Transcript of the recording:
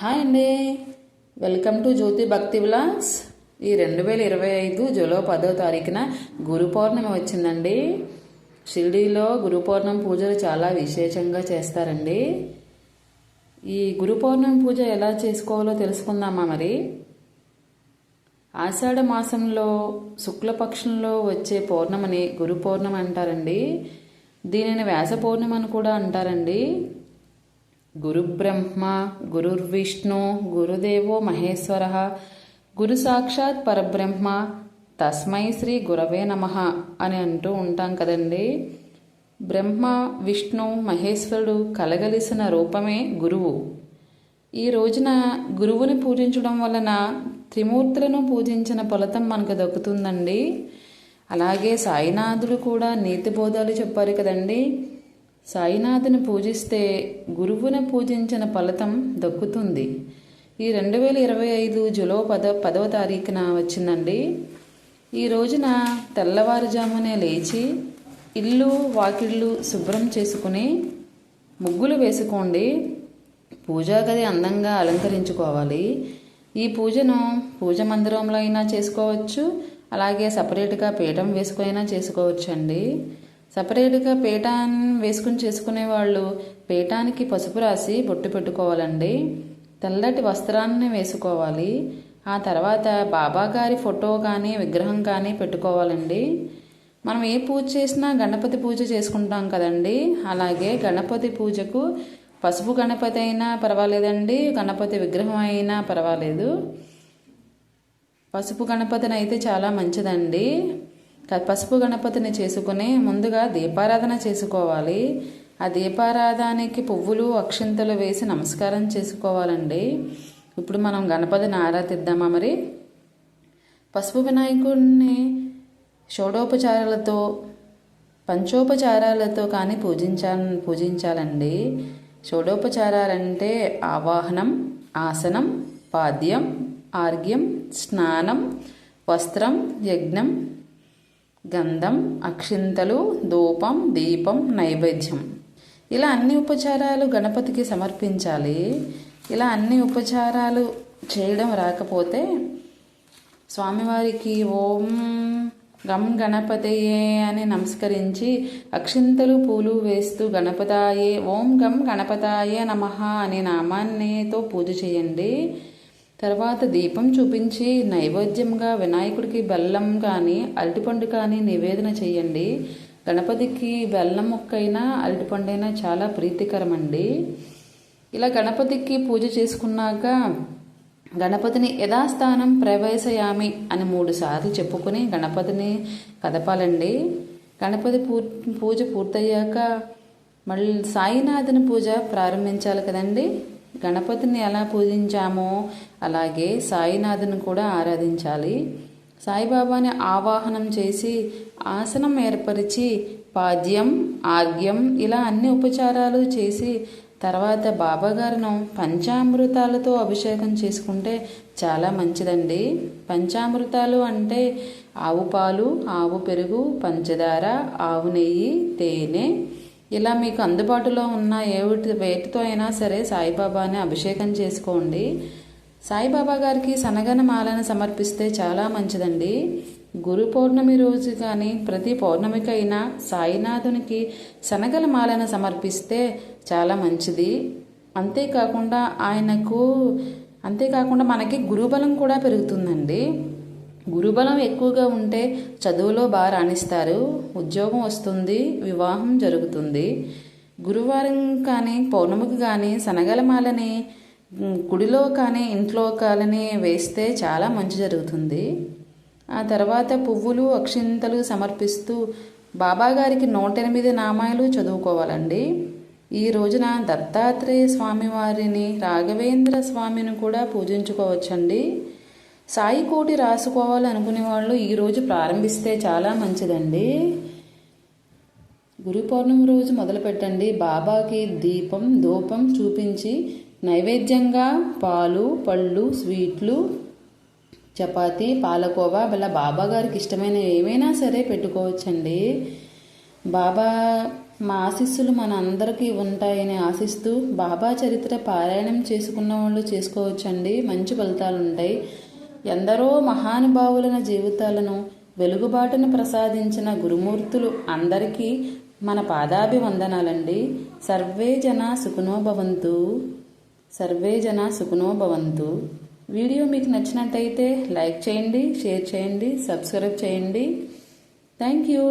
Hi అండి. Welcome to జ్యోతి భక్తి విలాస్ ఈ రెండు వేల ఇరవై ఐదు జూలై పదో తారీఖున గురు పౌర్ణమి వచ్చిందండి. షిరిడీలో గురు పౌర్ణమి పూజలు చాలా విశేషంగా చేస్తారండి. ఈ గురు పౌర్ణమి పూజ ఎలా చేసుకోవాలో తెలుసుకుందామా మరి? ఆషాఢ మాసంలో శుక్లపక్షంలో వచ్చే పౌర్ణమిని గురు పౌర్ణమి అంటారండి. దీనిని వ్యాస పౌర్ణమి అని కూడా అంటారండి. గురుబ్రహ్మ గురుర్విష్ణు గురుదేవో మహేశ్వర గురు సాక్షాత్ పరబ్రహ్మ తస్మై శ్రీ గురవే నమ అని అంటూ ఉంటాం కదండి. బ్రహ్మ విష్ణు మహేశ్వరుడు కలగలిసిన రూపమే గురువు. ఈ రోజున గురువుని పూజించడం వలన త్రిమూర్తులను పూజించిన ఫలితం మనకు దక్కుతుందండి. అలాగే సాయినాథుడు కూడా నీతి బోధాలు చెప్పారు కదండి. సాయినాథుని పూజిస్తే గురువుని పూజించిన ఫలితం దక్కుతుంది. ఈ రెండు వేల ఇరవై ఐదు జులై పద పదవ తారీఖున వచ్చిందండి. ఈ రోజున తెల్లవారుజామునే లేచి ఇల్లు వాకిళ్ళు శుభ్రం చేసుకుని ముగ్గులు వేసుకోండి. పూజా గది అందంగా అలంకరించుకోవాలి. ఈ పూజను పూజ మందిరంలో అయినా చేసుకోవచ్చు. అలాగే సపరేట్గా పీఠం వేసుకునైనా చేసుకోవచ్చు అండి సపరేట్గా పేటాన్ వేసుకుని చేసుకునే వాళ్ళు పీఠానికి పసుపు రాసి బొట్టు పెట్టుకోవాలండి. తెల్లటి వస్త్రాన్ని వేసుకోవాలి. ఆ తర్వాత బాబా గారి ఫోటో కానీ విగ్రహం కానీ పెట్టుకోవాలండి. మనం ఏ పూజ చేసినా గణపతి పూజ చేసుకుంటాం కదండి. అలాగే గణపతి పూజకు పసుపు గణపతి అయినా పర్వాలేదండి. గణపతి విగ్రహం అయినా పర్వాలేదు. పసుపు గణపతిని అయితే చాలా మంచిదండి. పసుపు గణపతిని చేసుకుని ముందుగా దీపారాధన చేసుకోవాలి. ఆ దీపారాధనకి పువ్వులు అక్షింతలు వేసి నమస్కారం చేసుకోవాలండి. ఇప్పుడు మనం గణపతిని ఆరాధిద్దామా మరి? పసుపు వినాయకుడిని షోడోపచారాలతో పంచోపచారాలతో కానీ పూజించాల పూజించాలండి. షోడోపచారాలంటే ఆవాహనం ఆసనం పాద్యం ఆర్గ్యం స్నానం వస్త్రం యజ్ఞం గంధం అక్షింతలు ధూపం దీపం నైవేద్యం. ఇలా అన్ని ఉపచారాలు గణపతికి సమర్పించాలి. ఇలా అన్ని ఉపచారాలు చేయడం రాకపోతే స్వామివారికి ఓం గం గణపతయే అని నమస్కరించి అక్షింతలు పూలు వేస్తూ గణపతాయే ఓం గం గణపతాయే నమః అనే నామాన్నితో పూజ చేయండి. తర్వాత దీపం చూపించి నైవేద్యంగా వినాయకుడికి బెల్లం కానీ అరటిపండు కానీ నివేదన చేయండి. గణపతికి బెల్లం ముక్కైనా అరటిపండైనా చాలా ప్రీతికరమండి. ఇలా గణపతికి పూజ చేసుకున్నాక గణపతిని యథాస్థానం ప్రవేశయామి అని మూడు సార్లు చెప్పుకుని గణపతిని కదపాలండి. గణపతి పూ పూజ పూర్తయ్యాక మళ్ళీ సాయినాథుని పూజ ప్రారంభించాలి కదండి? గణపతిని ఎలా పూజించామో అలాగే సాయినాథుని కూడా ఆరాధించాలి. సాయిబాబాని ఆవాహనం చేసి ఆసనం ఏర్పరిచి పాద్యం ఆగ్యం ఇలా అన్ని ఉపచారాలు చేసి తర్వాత బాబాగారును పంచామృతాలతో అభిషేకం చేసుకుంటే చాలా మంచిదండి. పంచామృతాలు అంటే ఆవు పాలు ఆవు పెరుగు పంచదార ఆవు నెయ్యి తేనె ఇలా మీకు అందుబాటులో ఉన్న ఏవిటి వేటితో అయినా సరే సాయిబాబాని అభిషేకం చేసుకోండి. సాయిబాబా గారికి సనగన మాలను సమర్పిస్తే చాలా మంచిదండి. గురు పౌర్ణమి రోజు కానీ ప్రతి పౌర్ణమికైనా సాయినాథునికి శనగల మాలను సమర్పిస్తే చాలా మంచిది. అంతేకాకుండా ఆయనకు అంతేకాకుండా మనకి గురుబలం కూడా పెరుగుతుందండి. గురుబలం ఎక్కువగా ఉంటే చదువులో బాగా రాణిస్తారు. ఉద్యోగం వస్తుంది వివాహం జరుగుతుంది. గురువారం కానీ పౌర్ణమికి కానీ శనగలమాలని గుడిలో కానీ ఇంట్లో కాలని వేస్తే చాలా మంచి జరుగుతుంది. ఆ తర్వాత పువ్వులు అక్షింతలు సమర్పిస్తూ బాబాగారికి నూట ఎనిమిది నామాలు చదువుకోవాలండి. ఈ రోజున దత్తాత్రేయ స్వామి వారిని రాఘవేంద్ర స్వామిని కూడా పూజించుకోవచ్చండి. సాయి కోటి రాసుకోవాలనుకునే వాళ్ళు ఈరోజు ప్రారంభిస్తే చాలా మంచిదండి. గురు పౌర్ణమి రోజు మొదలు పెట్టండి. బాబాకి దీపం ధూపం చూపించి నైవేద్యంగా పాలు పళ్ళు స్వీట్లు చపాతి పాలకోవా ఇలా బాబా గారికి ఇష్టమైన ఏమైనా సరే పెట్టుకోవచ్చండి. బాబా మా ఆశీస్సులు మన అందరికీ ఉంటాయని ఆశిస్తూ బాబా చరిత్ర పారాయణం చేసుకున్న వాళ్ళు చేసుకోవచ్చండి. మంచి ఫలితాలు ఉంటాయి ఎందరో మహానుభావులైన జీవితాలను వెలుగుబాటును ప్రసాదించిన గురుమూర్తులు అందరికీ మన పాదాభివందనాలండి. సర్వే జన సుఖనోభవంతు సర్వే జన సుఖనోభవంతు వీడియో మీకు నచ్చినట్టయితే లైక్ చేయండి షేర్ చేయండి సబ్స్క్రైబ్ చేయండి. Thank you.